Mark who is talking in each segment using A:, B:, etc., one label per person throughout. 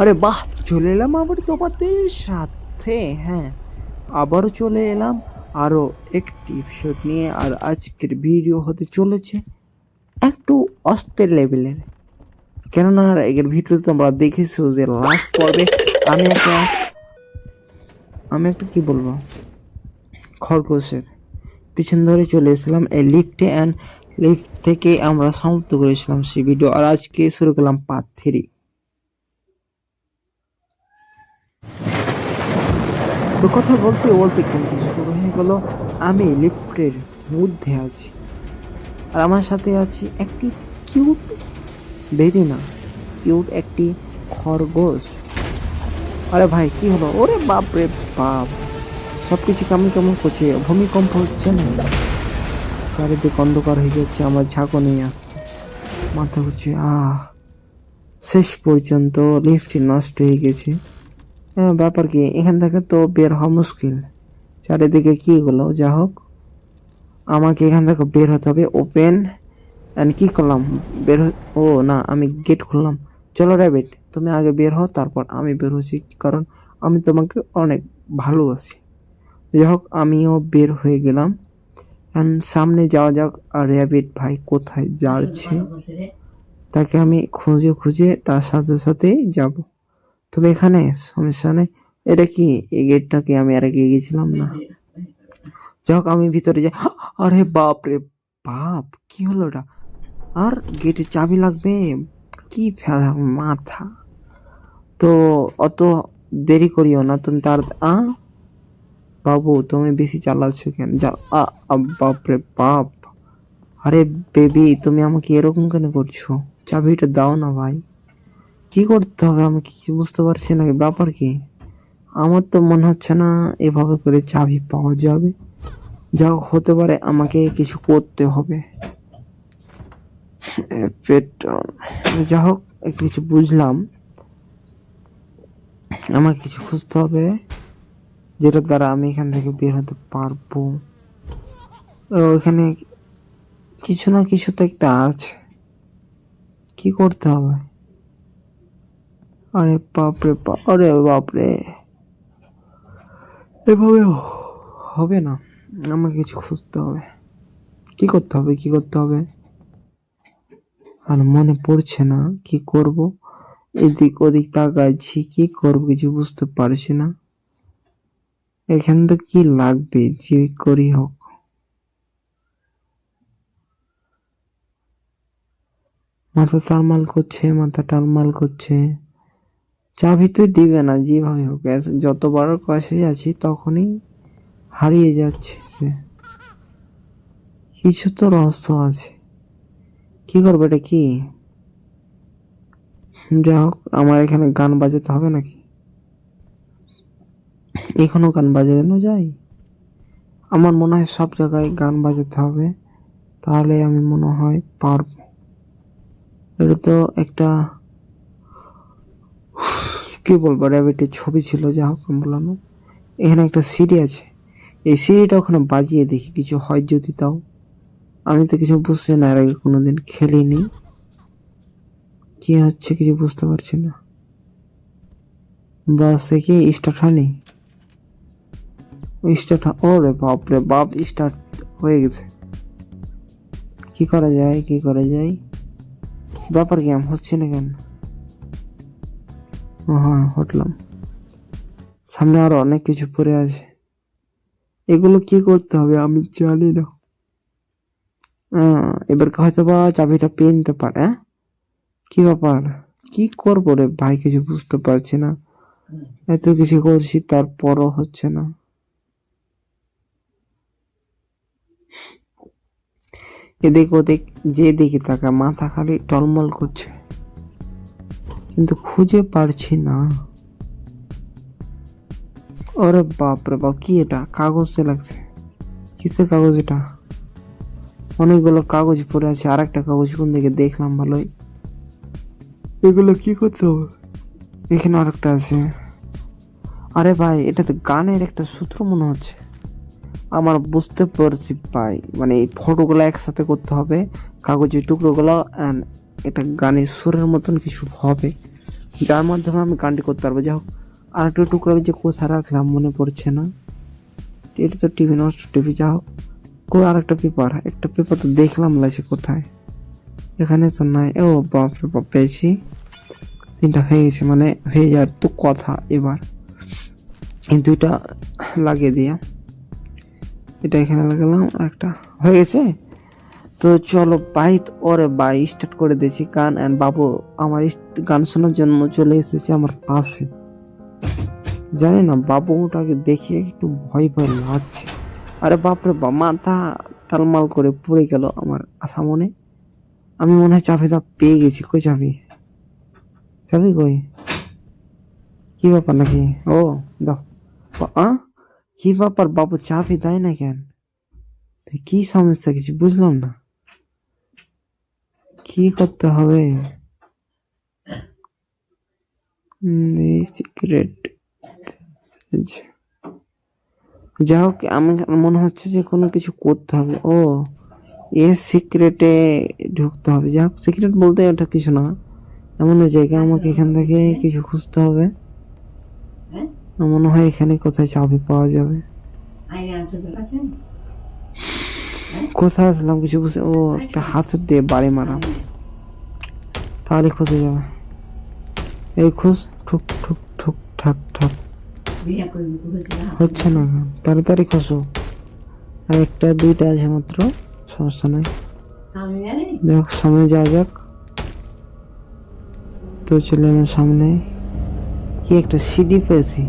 A: আরে বাহ, চলে এলাম আবার তোমাদের সাথে হ্যাঁ। আবারও চলে এলাম, আরও একটি এপিসোড নিয়ে, আর আজকের ভিডিও হতে চলেছে একটু অস্থির লেভেলের কেননা আর এর ভিডিও তোমরা দেখেছ যে লাস্ট পর্বে আমি একটা আমি একটা কি বলব? খরগোশের পিছন ধরে চলে এসেছিলাম, এই লিফটে অ্যান্ড লিফট থেকে আমরা সমাপ্ত করেছিলাম সেই ভিডিও আর আজকে শুরু করলাম পার্ট থ্রি তো কথা বলতে বলতে কিন্তু শুরু হয়ে গেল। আমি লিফটের মধ্যে আছি। আর আমার সাথে আছি একটি কিউট বেবি না কিউট একটি খরগোশ। আরে ভাই, কি হলো? ওরে বাপ রে বাপ। সব কিছু কেমন কেমন করছে? ভূমিকম্প হচ্ছে না? চারিদিক অন্ধকার হয়ে যাচ্ছে, আমার ঝাঁকো নিয়ে আসছে। মাথা ঘুরছে, আহ। শেষ পর্যন্ত লিফটটি নষ্ট হয়ে গেছে। ব্যাপার কি? এখান থেকে তো বের হওয়া মুশকিল। চারিদিকে কি হলো যা হোক, আমাকে এখান থেকে বের হতে হবে। ওপেন অ্যান্ড কি করলাম? বের ও, না, আমি গেট খুললাম। চলো র্যাবিট তুমি আগে বের হও, তারপর আমি বের হচ্ছি, কারণ আমি তোমাকে অনেক ভালোবাসি। যাই হোক, আমিও বের হয়ে গেলাম। অ্যান্ড সামনে যাওয়া যাক, আর র্যাবিট ভাই কোথায় যাচ্ছে? তাকে আমি খুঁজে খুঁজে তার সাথে সাথে যাব। তবে এখানে? সমস্যা নেই। এটা কি? এই গেটটাকে আমি আর এগিয়ে গেছিলাম না? যাক আমি ভিতরে যাই। আরে বাপ রে বাপ কি হলো ওটা? আর গেটে চাবি লাগবে? কি ফেলা মাথা? তো অত দেরি করিও না তুমি তার আ? বাবু তুমি বেশি চালাচ্ছ কেন? যা আ আ, বাপ রে বাপ। আরে বেবি তুমি আমাকে এরকম কেন করছ? চাবিটা দাও না ভাই। কি করতে হবে? আমি কিছু বুঝতে পারছি না ব্যাপার কি? আমার তো মনে হচ্ছে না এভাবে করে চাবি পাওয়া যাবে। যা হতে পারে আমাকে কিছু করতে হবে। পেট যা হোক কিছু বুঝলাম। আমাকে কিছু খুঁজতে হবে যেটার দ্বারা আমি এখান থেকে বের হতে পারব। ও, এখানে কিছু না কিছু তো একটা আছে। কি করতে হবে? আরে বাপরে বাপ, আরে বাপরে। এভাবে হবে না। আমাকে কিছু খুঁজতে হবে। কি করতে হবে, কি করতে হবে? আর মনে পড়ছে না, কি করব? এদিক ওদিক তাকাচ্ছি, কি করব কিছু বুঝতে পারছি না। এখান তো কি লাগবে, যে করি হোক। মাথা টালমাল করছে, মাথা টালমাল করছে। চাবি তো দিবে না, যেভাবে হোক যতবার কাছে আছি তখনই হারিয়ে যাচ্ছে সে। কিছু তো রহস্য আছে। কি করবে এটা কি? যাই হোক, আমার এখানে গান বাজাতে হবে নাকি? এখনও গান বাজানো যায়? আমার মনে হয় সব জায়গায় গান বাজাতে হবে, তাহলে আমি মনে হয় পারব। এটা তো একটা কি বলব র্যাবিটের ছবি ছিল যা হোক বললাম, এখানে একটা সিঁড়ি আছে। এই সিঁড়িটা ওখানে বাজিয়ে দেখি, কিছু হয় যদি তাও। আমি তো কিছু বুঝছি না, এর আগে কোনোদিন খেলিনি। কি হচ্ছে কিছু বুঝতে পারছি না। বাস কি স্টার্ট হয়নি? স্টার্ট ওরে বাপ রে বাপ স্টার্ট হয়ে গেছে। কি করা যায়, কি করা যায়? ব্যাপার কি হচ্ছে না কেন? ও হ্যাঁ হটলাম। সামনে আরও অনেক কিছু পড়ে আছে। এগুলো কি করতে হবে আমি জানি না। আহ, এবার হয়তো বা চাবিটা পেয়ে নিতে পারে হ্যাঁ? কি ব্যাপার? কি করব রে ভাই কিছু বুঝতে পারছি না। এত কিছু করছি তারপরও হচ্ছে না। এদিক ওদিক যে দিকে তাকা মাথা খালি টলমল করছে। কিন্তু খুঁজে পারছি না। ওরে বাপ রে বাপ, কি এটা? কাগজে লাগছে। কিসের কাগজ এটা? অনেকগুলো কাগজ পড়ে আছে আর একটা কাগজ কোন দিকে দেখলাম ভালোই। এগুলো কি করতে হবে? এখানে আরেকটা আছে। আরে ভাই, এটা তো গানের একটা সূত্র মনে হচ্ছে। আমার বুঝতে পারছি ভাই মানে এই ফটোগুলো একসাথে করতে হবে, কাগজের টুকরোগুলো অ্যান্ড এটা গানের সুরের মতন কিছু হবে, যার মাধ্যমে আমি গানটি করতে পারব। যাই হোক, আর একটা টুকরা যে কোথায় রাখলাম মনে পড়ছে না। এটা তো টিভি নষ্ট টিভি যা হোক। কো আর একটা পেপার একটা পেপার তো দেখলাম লাগছে কোথায়? এখানে তো নাই। ও বাপ রে বাপ, পেয়েছি। তিনটা হয়ে গেছে মানে হয়ে যাওয়ার তো কথা এবার। এই দুইটা লাগিয়ে দিয়া। এটা এখানে লাগালাম একটা হয়ে গেছে? তো চলো বাইত ওরে বাই স্টার্ট করে দিয়েছি গান। অ্যান্ড বাবু, আমার গান শোনার জন্য চলে এসেছে আমার পাশে। জানি না বাবুটাকে দেখে একটু ভয় ভয় লাগছে। আরে বাপরে বাপ, মাথা তালমাল করে পড়ে গেল আমার আশা মনে আমি মনে হয় চাবিটা পেয়ে গেছি, কই চাবি? চাবি কই? কি ব্যাপার নাকি? ও, দাও। বা- আ? কি ব্যাপার বাবু, চাবি দেয় না কেন? কি সমস্যা, কিছু বুঝলাম না। কি করতে হবে? সিক্রেট যা হোক, আমি মনে হচ্ছে যে কোনো কিছু করতে হবে। ও, এ সিক্রেটে ঢুকতে হবে। যা হোক সিক্রেট বলতে ওটা কিছু না। এমন জায়গা আমাকে এখান থেকে কিছু খুঁজতে হবে। মনে হয় এখানে কোথায় চাবি পাওয়া যাবে। কোথায় আসলাম কিছু বুঝে ও, একটা হাতের দিয়ে বাড়ি মারা তাহলে খুঁজে যাবে। এই খুঁজ, ঠুক ঠুক ঠুক, ঠাক ঠাক। হচ্ছে না? তাড়াতাড়ি খসো আর একটা, দুইটা আছে মাত্র, সমস্যা নাই। দেখ সামনে যাওয়া যাক। তো চলে এলাম সামনে। কি একটা সিডি পেয়েছি।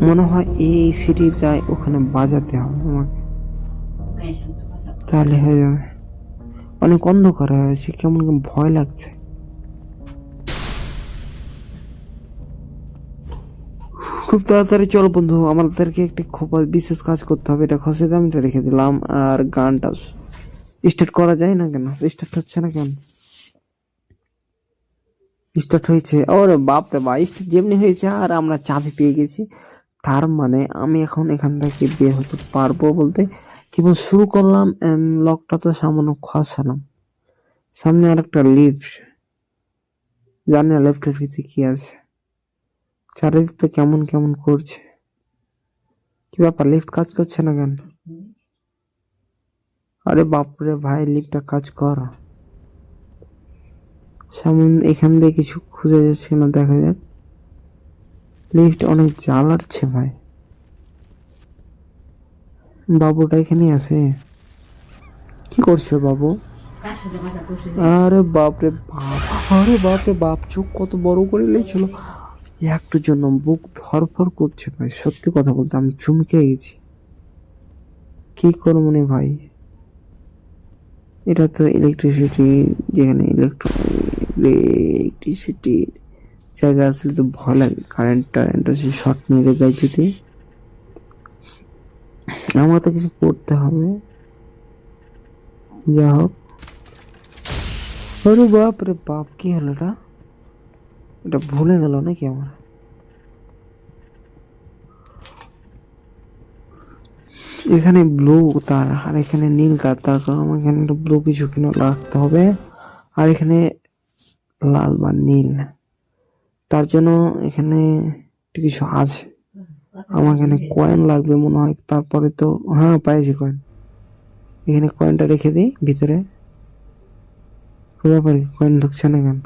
A: মনে হয় এই সিডিটাই ওখানে বাজাতে হবে আমাকে। তাহলে হয়ে যাবে। অনেক অন্ধকার হয়ে গেছে, কেমন ভয় লাগছে। খুব তাড়াতাড়ি চল বন্ধু, আমাদেরকে একটি খুব বিশেষ কাজ করতে হবে, এটা খসে দিয়ে আমি এটা রেখে দিলাম। আর গানটা স্টার্ট করা যায় না কেন? স্টার্ট হচ্ছে না কেন? স্টার্ট হয়েছে। ওরে বাপ রে বা স্টার্ট যেমনি হয়েছে আর আমরা চাবি পেয়ে গেছি। তার মানে আমি এখন এখান থেকে বের হতে পারব বলতে কেবল শুরু করলাম and লকটা তো সামান্য খসালাম। সামনে আর একটা লিফট জানি না লেফটের ভিতরে কি আছে। চারিদিক তো কেমন কেমন করছে। কি ব্যাপার লিফট কাজ করছে না কেন? আরে বাপরে ভাই লিফটটা কাজ কর। সামনে এখান দিয়ে কিছু খুঁজে যাচ্ছে না, দেখা যাক। লিফট অনেক জ্বালাচ্ছে ভাই। বাবুটা এখানে আছে। কি করছ বাবু? আরে বাপরে বাপ, আরে বাপরে বাপ, চোখ কত বড় করে লেছিল একটুর জন্য বুক ধরফর করছে ভাই, সত্যি কথা বলতে আমি চমকে গেছি। কি করব নে ভাই? এটা তো ইলেকট্রিসিটি যেখানে ইলেকট্রো ইলেকট্রিসিটি জায়গা আসলে তো ভয় লাগে। কারেন্ট টারেন্ট শর্ট মেরে দেয় যদি। আমার তো কিছু করতে হবে। যা হোক। আরে বাপ রে, বাপ, কি হলো এটা? এটা ভুলে গেল নাকি আমার? এখানে ব্লু তার, আর এখানে নীল তার তার কারণ আমার এখানে একটা ব্লু কিছু কিনে রাখতে হবে। আর এখানে লাল বা নীল। তার জন্য এখানে কিছু আছে। আমার এখানে কয়েন লাগবে মনে হয়, তারপরে তো হ্যাঁ পাইছি কয়েন এখানে কয়েনটা রেখে দিই, ভিতরে। কয়েন ঢুকছে না কেন?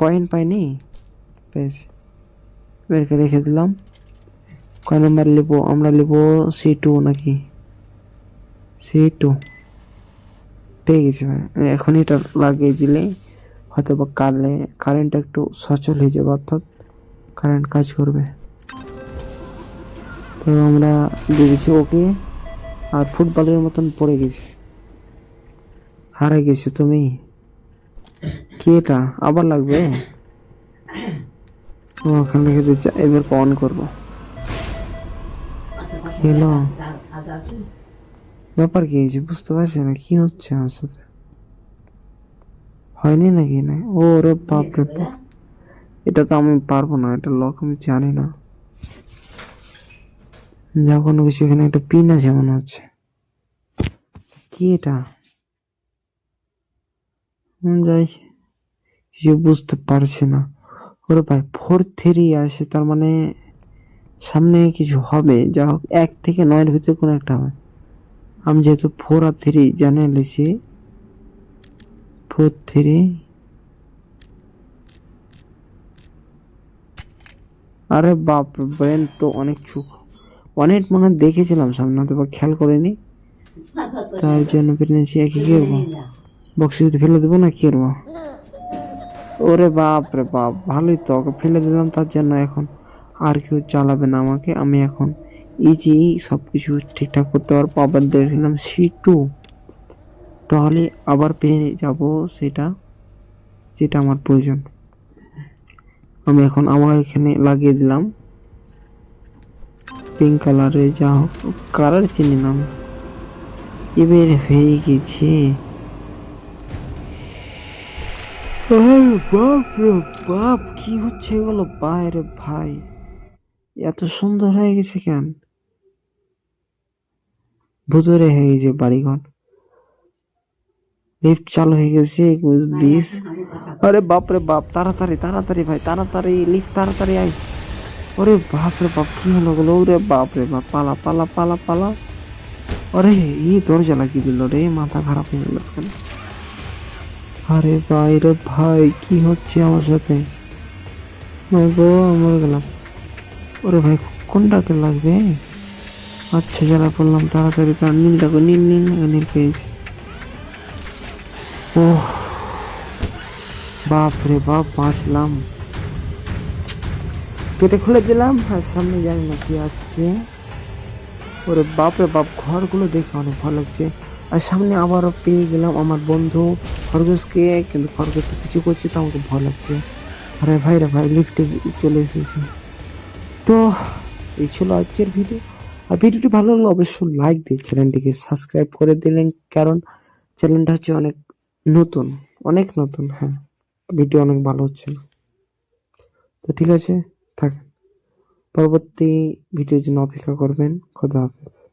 A: কয়েন পাইনি? পেয়েছি। বের করে রেখে দিলাম। কয় নাম্বার লিব, আমরা লিব সি টু নাকি? সি টু পেয়ে গেছি ভাই। এখন এটা লাগিয়ে দিলে হয়তো বা কালে কারেন্ট একটু সচল হয়ে যাবে, অর্থাৎ কারেন্ট কাজ করবে। তো আমরা দিয়ে ওকে আর ফুটবলের মতন পড়ে গেছি। হারে গেছো তুমি। কি এটা? আবার লাগবে? ওখানে রেখে দিচ্ছি এবার অন করব। হলো ব্যাপার কি হয়েছে? বুঝতে পারছি না, কি হচ্ছে আমার সাথে? হয়নি নাকি? না। ও রে বাপ রে বাপ। এটা তো আমি পারব না, এটা লক আমি জানি না। যা কোনো কিছু এখানে একটা পিন আছে মনে হচ্ছে। কি এটা? যাই। কিছু বুঝতে পারছি না। ওরে ভাই ফোর থ্রি আসে, তার মানে সামনে কিছু হবে। যা হোক, এক থেকে নয়ের ভিতরে কোনো একটা হবে। আমি যেহেতু ফোর আর থ্রি জানে লিছি ফোর থ্রি আরে বাপ ব্রেন তো অনেক চুক অনেক মনে দেখেছিলাম সামনে বা খেয়াল করিনি। তার জন্য পেরেছি কি করব? বক্সের ভিতরে ফেলে দেবো না, কি করব? ওরে বাপ রে বাপ, ভালোই তো, ওকে ফেলে দিলাম তার জন্য এখন। আর কেউ চালাবে না আমাকে, আমি এখন ইজি সব কিছু ঠিকঠাক করতে পারব। আবার দেখলাম সি টু তাহলে আবার পেয়ে যাব সেটা, যেটা আমার প্রয়োজন। আমি এখন আমার এখানে লাগিয়ে দিলাম। পিঙ্ক কালারে যা হোক কালার চিনি নাম এবার হয়ে গেছে। বাপ রে বাপ কি হচ্ছে এগুলো? বাইরে ভাই এত সুন্দর হয়ে গেছে কেন? ভুতুরে হয়ে গেছে বাড়িঘর। লিফট চালু হয়ে গেছে বিশ আরে বাপ রে বাপ তাড়াতাড়ি তাড়াতাড়ি ভাই তাড়াতাড়ি লিফট তাড়াতাড়ি আই ওরে বাপ রে বাপ, কি হলো গুলো ওরে বাপ রে বাপ, পালা পালা পালা পালা। আরে, এই দরজা লাগিয়ে দিল রে, মাথা খারাপ হয়ে গেল আরে ভাই রে ভাই, কি হচ্ছে আমার সাথে? মরে গেলাম। ওরে ভাই কোনটাকে লাগবে? আচ্ছা যারা বললাম তাড়াতাড়ি তার নীলটাকে নীল নীল নীল পেয়েছি। ও বাপ রে বাপ, বাঁচলাম। কেটে খুলে দিলাম, আর সামনে জানি না কি আছে। ওরে বাপ রে বাপ, ঘরগুলো দেখে অনেক ভালো লাগছে। আর সামনে আবারও পেয়ে গেলাম আমার বন্ধু খরগোশকে, কিন্তু খরগোশ কিছু করছে, তো আমাকে ভয় লাগছে। আরে ভাই রে ভাই লিফটে চলে এসেছি। তো, এই ছিল আজকের ভিডিও। আর ভিডিওটি ভালো লাগলে অবশ্যই লাইক দিয়ে চ্যানেলটিকে সাবস্ক্রাইব করে দিলেন, কারণ চ্যানেলটা হচ্ছে অনেক নতুন অনেক নতুন হ্যাঁ। ভিডিও অনেক ভালো হচ্ছে। তো ঠিক আছে। থাকেন। পরবর্তী ভিডিওর জন্য অপেক্ষা করবেন। খোদা হাফেজ।